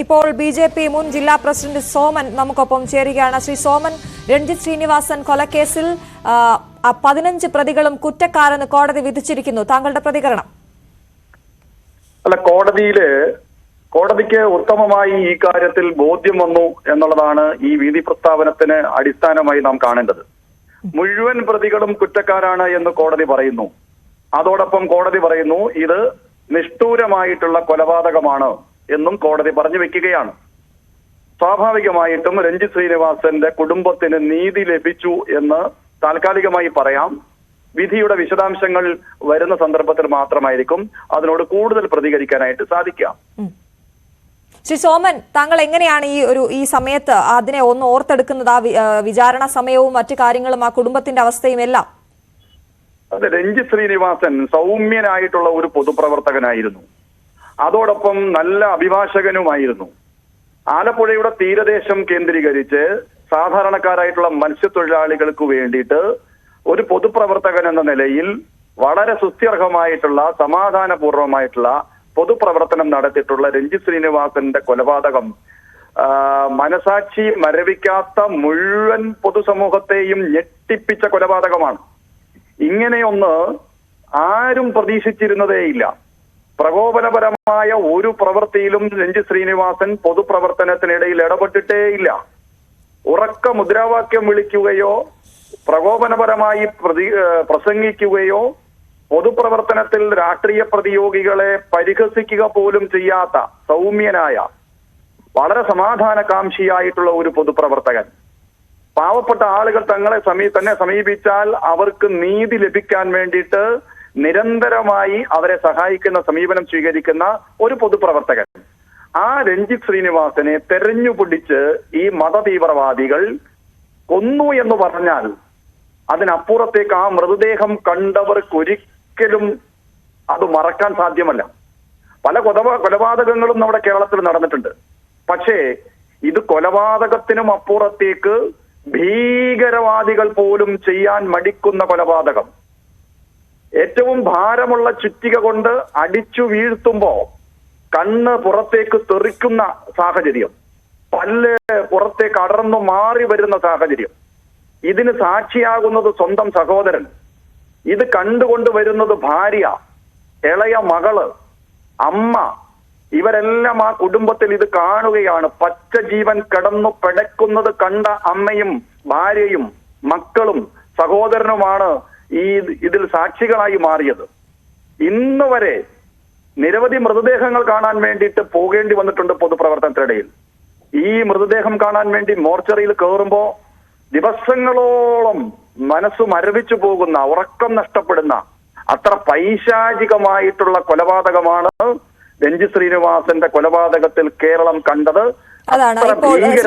ഇപ്പോൾ B J P മുൻ ജില്ലാ പ്രസിഡന്റ് സോമൻ നമുക്കൊപ്പം ചേരുകയാണ്. ശ്രീ സോമൻ രഞ്ജിത് ശ്രീനിവാസൻ കൊലക്കേസിൽ പതിനഞ്ച് പ്രതികളും കുറ്റക്കാരെന്ന് കോടതി വിധിച്ചിരിക്കുന്നു. താങ്കളുടെ പ്രതികരണം. അല്ല കോടതിയിൽ കോടതിക്ക് ഉത്തമമായി ഈ കാര്യത്തിൽ ബോധ്യം വന്നു എന്നുള്ളതാണ് ഈ വിധി പ്രസ്താവനത്തിന് അടിസ്ഥാനമായി നാം കാണേണ്ടത്. മുഴുവൻ പ്രതികളും കുറ്റക്കാരാണ് എന്ന് കോടതി പറയുന്നു. അതോടൊപ്പം കോടതി പറയുന്നു ഇത് നിഷ്ഠൂരമായിട്ടുള്ള കൊലപാതകമാണ്. എന്നും കോടതി പറഞ്ഞു വെക്കുകയാണ്. സ്വാഭാവികമായിട്ടും രഞ്ജിത് ശ്രീനിവാസന്റെ കുടുംബത്തിന് നീതി ലഭിച്ചു എന്ന് താൽക്കാലികമായി പറയാം. വിധിയുടെ വിശദാംശങ്ങൾ വരുന്ന സന്ദർഭത്തിൽ മാത്രമായിരിക്കും അതിനോട് കൂടുതൽ പ്രതികരിക്കാനായിട്ട് സാധിക്കുക. ശ്രീ സോമൻ താങ്കൾ എങ്ങനെയാണ് ഈ ഒരു ഈ സമയത്ത് അതിനെ ഒന്ന് ഓർത്തെടുക്കുന്നത്? ആ വിചാരണ സമയവും മറ്റു കാര്യങ്ങളും ആ കുടുംബത്തിന്റെ അവസ്ഥയും എല്ലാം അതെ രഞ്ജിത് ശ്രീനിവാസൻ സൗമ്യനായിട്ടുള്ള ഒരു പൊതുപ്രവർത്തകനായിരുന്നു. അതോടൊപ്പം നല്ല അഭിഭാഷകനുമായിരുന്നു. ആലപ്പുഴയുടെ തീരദേശം കേന്ദ്രീകരിച്ച് സാധാരണക്കാരായിട്ടുള്ള മത്സ്യത്തൊഴിലാളികൾക്ക് വേണ്ടിയിട്ട് ഒരു പൊതുപ്രവർത്തകൻ എന്ന നിലയിൽ വളരെ സുസ്ഥിർഹമായിട്ടുള്ള സമാധാനപൂർവമായിട്ടുള്ള പൊതുപ്രവർത്തനം നടത്തിയിട്ടുള്ള രഞ്ജിത് ശ്രീനിവാസന്റെ കൊലപാതകം മനസാക്ഷി മരവിക്കാത്ത മുഴുവൻ പൊതുസമൂഹത്തെയും ഞെട്ടിപ്പിച്ച കൊലപാതകമാണ്. ഇങ്ങനെയൊന്ന് ആരും പ്രതീക്ഷിച്ചിരുന്നതേയില്ല. പ്രകോപനപരമായ ഒരു പ്രവൃത്തിയിലും രഞ്ജി ശ്രീനിവാസൻ പൊതുപ്രവർത്തനത്തിനിടയിൽ ഇടപെട്ടിട്ടേയില്ല ഉറക്ക മുദ്രാവാക്യം വിളിക്കുകയോ പ്രകോപനപരമായി പ്രതി പ്രസംഗിക്കുകയോ പൊതുപ്രവർത്തനത്തിൽ രാഷ്ട്രീയ പ്രതിയോഗികളെ പരിഹസിക്കുക പോലും ചെയ്യാത്ത സൗമ്യനായ വളരെ സമാധാനകാംക്ഷിയായിട്ടുള്ള ഒരു പൊതുപ്രവർത്തകൻ. പാവപ്പെട്ട ആളുകൾ തങ്ങളെ സമീ തന്നെ സമീപിച്ചാൽ അവർക്ക് നീതി ലഭിക്കാൻ വേണ്ടിയിട്ട് നിരന്തരമായി അവരെ സഹായിക്കുന്ന സമീപനം സ്വീകരിക്കുന്ന ഒരു പൊതുപ്രവർത്തകൻ. ആ രഞ്ജിത് ശ്രീനിവാസനെ തെരഞ്ഞു പിടിച്ച് ഈ മതതീവ്രവാദികൾ കൊന്നു എന്ന് പറഞ്ഞാൽ അതിനപ്പുറത്തേക്ക് ആ മൃതദേഹം കണ്ടവർക്കൊരിക്കലും അത് മറക്കാൻ സാധ്യമല്ല. പല കൊലപ കൊലപാതകങ്ങളും നമ്മുടെ കേരളത്തിൽ നടന്നിട്ടുണ്ട്. പക്ഷേ ഇത് കൊലപാതകത്തിനും അപ്പുറത്തേക്ക് ഭീകരവാദികൾ പോലും ചെയ്യാൻ മടിക്കുന്ന കൊലപാതകം. ഏറ്റവും ഭാരമുള്ള ചുറ്റിക കൊണ്ട് അടിച്ചു വീഴ്ത്തുമ്പോ കണ്ണ് പുറത്തേക്ക് തെറിക്കുന്ന സാഹചര്യം പല്ല് പുറത്തേക്ക് അടർന്നു മാറി വരുന്ന സാഹചര്യം ഇതിന് സാക്ഷിയാകുന്നത് സ്വന്തം സഹോദരൻ. ഇത് കണ്ടുകൊണ്ട് വരുന്നത് ഭാര്യ ഇളയ മകൾ അമ്മ ഇവരെല്ലാം ആ കുടുംബത്തിൽ ഇത് കാണുകയാണ്. പച്ച ജീവൻ കിടന്നു പിടക്കുന്നത് കണ്ട അമ്മയും ഭാര്യയും മക്കളും സഹോദരനുമാണ് ഈ ഇതിൽ സാക്ഷികളായി മാറിയത്. ഇന്ന് വരെ നിരവധി മൃതദേഹങ്ങൾ കാണാൻ വേണ്ടിയിട്ട് പോകേണ്ടി വന്നിട്ടുണ്ട് പൊതുപ്രവർത്തനത്തിനിടയിൽ. ഈ മൃതദേഹം കാണാൻ വേണ്ടി മോർച്ചറിയിൽ കയറുമ്പോ ദിവസങ്ങളോളം മനസ്സ് മരവിച്ചു പോകുന്ന ഉറക്കം നഷ്ടപ്പെടുന്ന അത്ര പൈശാചികമായിട്ടുള്ള കൊലപാതകമാണ് രഞ്ജി ശ്രീനിവാസന്റെ കൊലപാതകത്തിൽ കേരളം കണ്ടത്. അതാണ്. അത്ര ഇപ്പോൾ ഭീകര